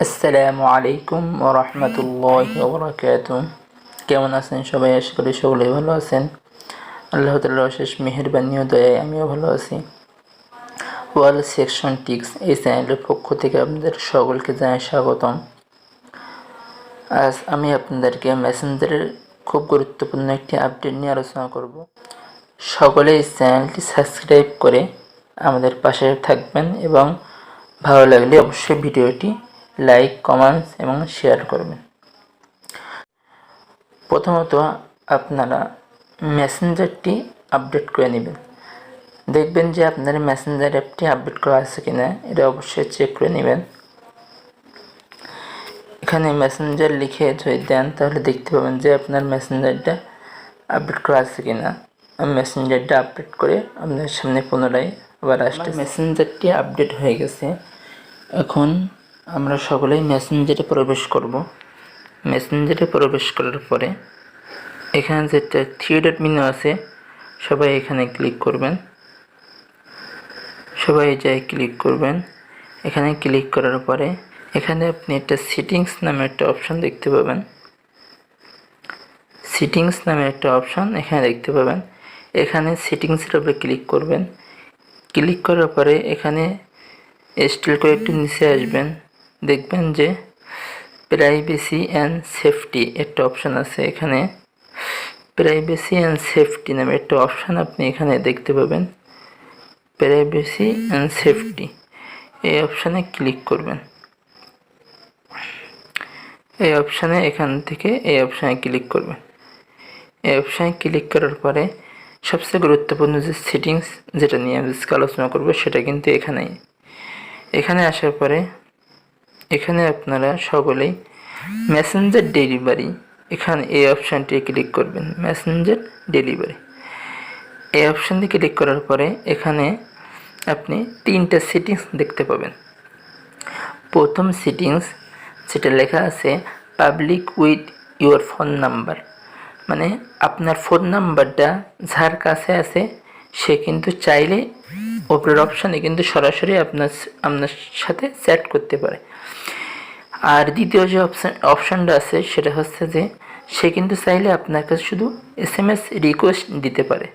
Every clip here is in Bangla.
আসসালামু আলাইকুম ওরহমতুল্লাহ ওবরাকাত কেমন আছেন সবাই? আশা করি সকলেই ভালো আছেন। আল্লাহ তাল্লাহ অশেষ মেহরবানি ও দয়ায় আমিও ভালো আছি। ওয়াল সেকশন টিক্স এই চ্যানেলের পক্ষ থেকে আপনাদের সকলকে জানাই স্বাগতম। আজ আমি আপনাদেরকে মেসেঞ্জারের খুব গুরুত্বপূর্ণ একটি আপডেট নিয়ে আলোচনা করব। সকলে এই চ্যানেলটি সাবস্ক্রাইব করে আমাদের পাশে থাকবেন এবং ভালো লাগলে অবশ্যই ভিডিওটি লাইক, কমেন্টস এবং শেয়ার করবেন। প্রথমত আপনারা মেসেঞ্জারটি আপডেট করে নেবেন। দেখবেন যে আপনার মেসেঞ্জার অ্যাপটি আপডেট করা আছে কিনা, এটা অবশ্যই চেক করে নেবেন। এখানে মেসেঞ্জার লিখে যদি দেন, তাহলে দেখতে পাবেন যে আপনার মেসেঞ্জারটা আপডেট করা আছে কিনা। আমি মেসেঞ্জারটা আপডেট করে আপনার সামনে পুনরায় আবার আসতে মেসেঞ্জারটি আপডেট হয়ে গেছে। এখন আমরা সকলেই মেসেঞ্জারে প্রবেশ করব। মেসেঞ্জারে প্রবেশ করার পরে এখানে যেটা ডট মিনু আছে, সবাই এখানে ক্লিক করবেন। সবাই যাই ক্লিক করবেন। এখানে ক্লিক করার পরে এখানে আপনি একটা সিটিংস নামে একটা অপশন দেখতে পাবেন। সিটিংস নামে একটা অপশন এখানে দেখতে পাবেন। এখানে সিটিংসের উপরে ক্লিক করবেন। ক্লিক করার পরে এখানে স্টিল করে একটু নিচে আসবেন। দেখবেন যে প্রাইভেসি অ্যান্ড সেফটি একটা অপশান আছে এখানে। প্রাইভেসি অ্যান্ড সেফটি নামে একটা অপশান আপনি এখানে দেখতে পাবেন। প্রাইভেসি অ্যান্ড সেফটি এই অপশানে ক্লিক করবেন। এই অপশানে এখান থেকে এই অপশানে ক্লিক করবেন। এই অপশানে ক্লিক করার পরে সবচেয়ে গুরুত্বপূর্ণ যে সেটিংস যেটা নিয়ে আমি আলোচনা করব সেটা কিন্তু এখানেই। এখানে আসার পরে এখানে আপনারা সকলেই মেসেঞ্জার ডেলিভারি এখানে এই অপশানটি ক্লিক করবেন মেসেঞ্জার ডেলিভারি এই অপশানটি ক্লিক করার পরে এখানে আপনি তিনটা সেটিংস দেখতে পাবেন। প্রথম সেটিংস যেটা লেখা আছে public with your phone number মানে আপনার ফোন নাম্বারটা যার কাছে আছে, সে কিন্তু চাইলে ওপরের অপশানে কিন্তু সরাসরি আপনার আপনার সাথে চ্যাট করতে পারে। আর দ্বিতীয় যে অপশান, অপশানটা আছে সেটা হচ্ছে যে, সে কিন্তু চাইলে আপনার কাছে শুধু এস এম এস রিকোয়েস্ট দিতে পারে।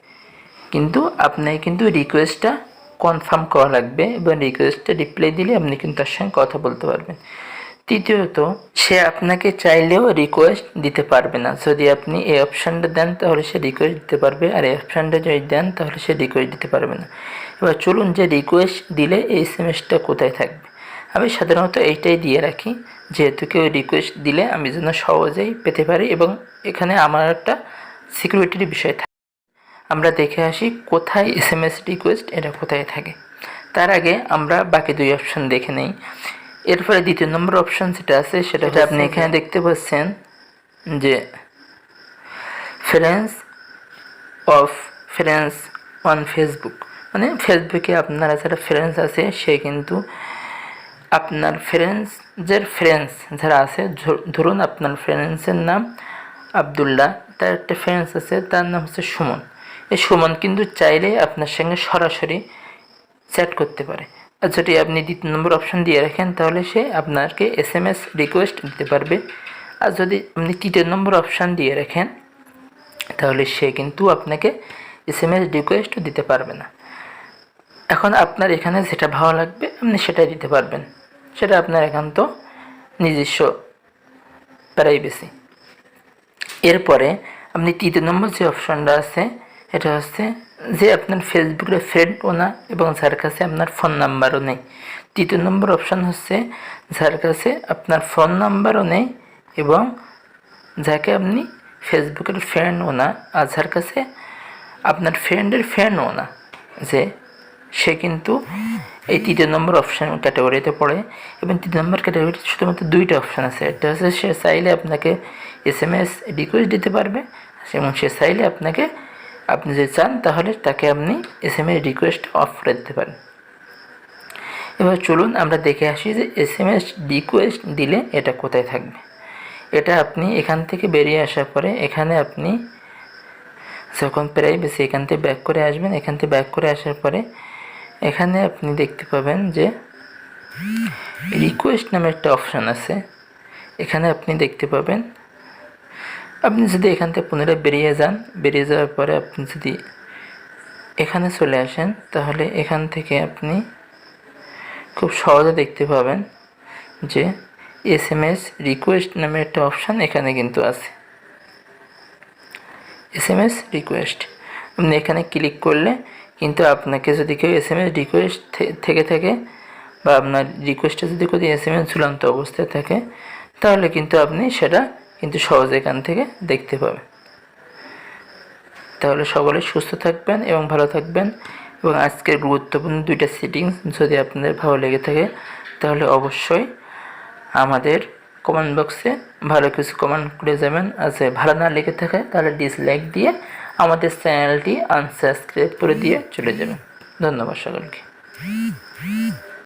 কিন্তু আপনাকে কিন্তু রিকোয়েস্টটা কনফার্ম করা লাগবে এবং রিকোয়েস্টটা রিপ্লাই দিলে আপনি কিন্তু তার সঙ্গে কথা বলতে পারবেন। তৃতীয়ত, সে আপনাকে চাইলেও রিকোয়েস্ট দিতে পারবে না। যদি আপনি এই অপশানটা দেন, তাহলে সে রিকোয়েস্ট দিতে পারবে। আর এই অপশানটা যদি দেন, তাহলে সে রিকোয়েস্ট দিতে পারবে না। এবার চলুন যে রিকোয়েস্ট দিলে এই এস এম এসটা কোথায় থাকবে? আমি সাধারণত এইটাই দিয়ে রাখি, যেহেতু কেউ রিকোয়েস্ট দিলে আমি যেন সহজেই পেতে পারি এবং এখানে আমার একটা সিকিউরিটির বিষয় থাকে। আমরা দেখে আসি কোথায় এস এম এস রিকোয়েস্ট এটা কোথায় থাকে। তার আগে আমরা বাকি দুই অপশন দেখে নেই। এরপরে দ্বিতীয় নম্বর অপশন যেটা আছে সেটা আপনি এখানে দেখতে পাচ্ছেন যে friends of friends on Facebook মানে ফেসবুকে আপনারা যারা ফ্রেন্ডস আছে সে কিন্তু আপনার ফ্রেন্ডসের ফ্রেন্ডস যারা আছে ধরুন আপনার ফ্রেন্ডসের নাম আবদুল্লাহ তার একটা ফ্রেন্ডস আছে তার নাম হচ্ছে সুমন। এই সুমন কিন্তু চাইলে আপনার সঙ্গে সরাসরি চ্যাট করতে পারে। যদি আপনি দ্বিতীয় নম্বর অপশান দিয়ে রাখেন, তাহলে সে আপনাকে এস এম এস রিকোয়েস্ট দিতে পারবে। আর যদি আপনি তৃতীয় নম্বর অপশান দিয়ে রাখেন, তাহলে সে কিন্তু আপনাকে এস এম এস রিকোয়েস্টও দিতে পারবে না। এখন আপনার এখানে যেটা ভালো লাগবে, আপনি সেটাই দিতে পারবেন। সেটা আপনার একান্ত নিজস্ব প্রাইভেসি এরপরে আপনি তৃতীয় নম্বর যে অপশনটা আছে এটা হচ্ছে যে আপনার ফেসবুকের ফ্রেন্ড না এবং যার কাছে আপনার ফোন নাম্বারও নেই। তৃতীয় নম্বর অপশান হচ্ছে যার কাছে আপনার ফোন নাম্বারও নেই এবং যাকে আপনি ফেসবুকের ফ্রেন্ডও না আর যার কাছে আপনার ফ্রেন্ডের ফ্রেন্ডও না, যে সে কিন্তু এই তৃতীয় নম্বর অপশান ক্যাটাগরিতে পড়ে এবং তৃতীয় নম্বর ক্যাটাগরিতে শুধুমাত্র দুইটা অপশান আছে। একটা হচ্ছে সে চাইলে আপনাকে এস এম এস রিকোয়েস্ট দিতে পারবে এবং সে চাইলে আপনাকে আপনি যদি চান, তাহলে তাকে আপনি S M S request off করে দিতে পারেন। এবার চলুন আমরা দেখে আসি যে এস এম এস রিকোয়েস্ট দিলে এটা কোথায় থাকবে। এটা আপনি এখান থেকে বেরিয়ে আসার পরে এখানে আপনি যখন প্রাইভেসি এখান থেকে ব্যাক করে আসবেন, এখান থেকে ব্যাক করে আসার পরে এখানে আপনি দেখতে পাবেন যে রিকোয়েস্ট নামে একটা অপশান আছে। এখানে আপনি দেখতে পাবেন আপনি যদি এখান থেকে পুনরায় বেরিয়ে যান, বেরিয়ে যাওয়ার পরে আপনি যদি এখানে চলে আসেন, তাহলে এখান থেকে আপনি খুব সহজে দেখতে পাবেন যে এস এম এস রিকোয়েস্ট নামে একটা অপশান এখানে কিন্তু আছে। S M S request. আপনি এখানে ক্লিক করলে কিন্তু আপনাকে যদি কেউ এস এম এস রিকোয়েস্ট থেকে থাকে বা আপনার রিকোয়েস্টে যদি কোনো এস এম এস ঝুলন্ত অবস্থায় থাকে, তাহলে কিন্তু আপনি সেটা কিন্তু সহজে এখান থেকে দেখতে পাবেন তাহলে সকলে সুস্থ থাকবেন এবং ভালো থাকবেন। এবং আজকের গুরুত্বপূর্ণ দুইটা সেটিংস যদি আপনাদের ভালো লেগে থাকে, তাহলে অবশ্যই আমাদের কমেন্ট বক্সে ভালো কিছু কমেন্ট করে যাবেন। যদি ভালো না লেগে থাকে, তাহলে ডিসলাইক দিয়ে আমাদের চ্যানেলটি আনসাবস্ক্রাইব করে দিয়ে চলে যাবেন। ধন্যবাদ সকলকে।